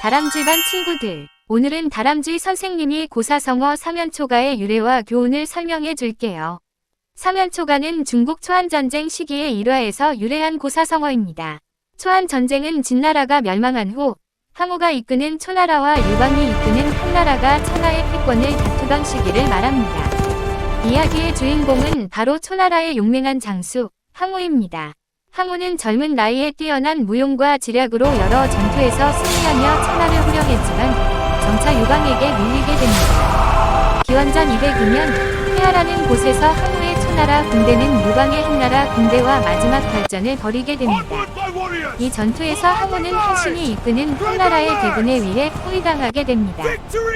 다람쥐반 친구들, 오늘은 다람쥐 선생님이 고사성어 사면초가의 유래와 교훈을 설명해 줄게요. 사면초가는 중국 초안전쟁 시기의 일화에서 유래한 고사성어입니다. 초안전쟁은 진나라가 멸망한 후 항우가 이끄는 초나라와 유방이 이끄는 한나라가 천하의 패권을 다투던 시기를 말합니다. 이야기의 주인공은 바로 초나라의 용맹한 장수 항우입니다. 항우는 젊은 나이에 뛰어난 무용과 지략으로 여러 전투에서 승리하며 천하를 후려했지만 점차 유방에게 밀리게 됩니다. 기원전 209년 해아라는 곳에서 항우의 초나라 군대는 유방의 한나라 군대와 마지막 발전을 벌이게 됩니다. 이 전투에서 항우는 한신이 이끄는 한나라의 대군에 의해 포위당하게 됩니다.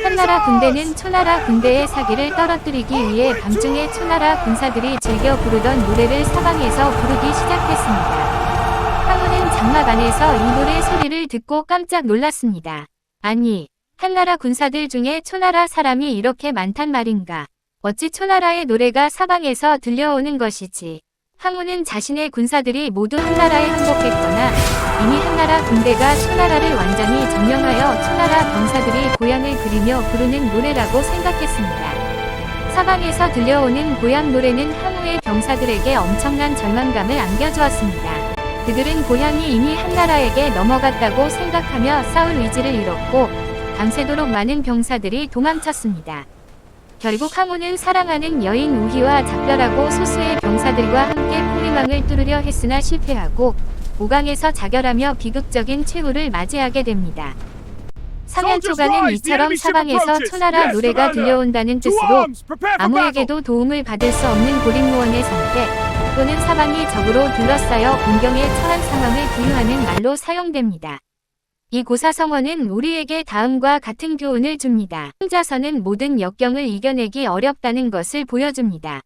한나라 군대는 초나라 군대의 사기를 떨어뜨리기 위해 밤중에 초나라 군사들이 즐겨 부르던 노래를 사방에서 부르기 시작 안에서 이 노래 소리를 듣고 깜짝 놀랐습니다. 아니, 한나라 군사들 중에 초나라 사람이 이렇게 많단 말인가. 어찌 초나라의 노래가 사방에서 들려오는 것이지. 항우는 자신의 군사들이 모두 한나라에 항복했거나 이미 한나라 군대가 초나라를 완전히 점령하여 초나라 병사들이 고향을 그리며 부르는 노래라고 생각했습니다. 사방에서 들려오는 고향 노래는 항우의 병사들에게 엄청난 절망감을 안겨주었습니다. 그들은 고향이 이미 한나라에게 넘어갔다고 생각하며 싸울 의지를 잃었고 밤새도록 많은 병사들이 도망쳤습니다. 결국 항우는 사랑하는 여인 우희와 작별하고 소수의 병사들과 함께 포위망을 뚫으려 했으나 실패하고 오강에서 자결하며 비극적인 최후를 맞이하게 됩니다. 사면초가는 이처럼 사방에서 초나라 노래가 들려온다는 뜻으로 아무에게도 도움을 받을 수 없는 고립무원의 상태 또는 사방이 적으로 둘러싸여 공경에 처한 상황을 비유하는 말로 사용됩니다. 이 고사성어는 우리에게 다음과 같은 교훈을 줍니다. 혼자서는 모든 역경을 이겨내기 어렵다는 것을 보여줍니다.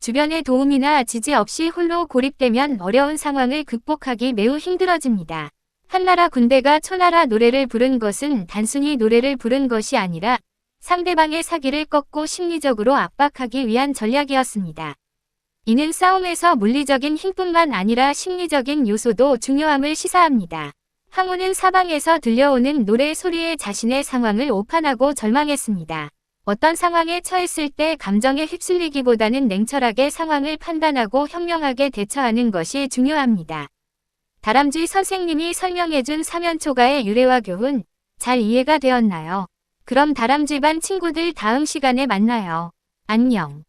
주변의 도움이나 지지 없이 홀로 고립되면 어려운 상황을 극복하기 매우 힘들어집니다. 한나라 군대가 초나라 노래를 부른 것은 단순히 노래를 부른 것이 아니라 상대방의 사기를 꺾고 심리적으로 압박하기 위한 전략이었습니다. 이는 싸움에서 물리적인 힘뿐만 아니라 심리적인 요소도 중요함을 시사합니다. 항우는 사방에서 들려오는 노래 소리에 자신의 상황을 오판하고 절망했습니다. 어떤 상황에 처했을 때 감정에 휩쓸리기보다는 냉철하게 상황을 판단하고 현명하게 대처하는 것이 중요합니다. 다람쥐 선생님이 설명해준 사면초가의 유래와 교훈 잘 이해가 되었나요? 그럼 다람쥐 반 친구들 다음 시간에 만나요. 안녕.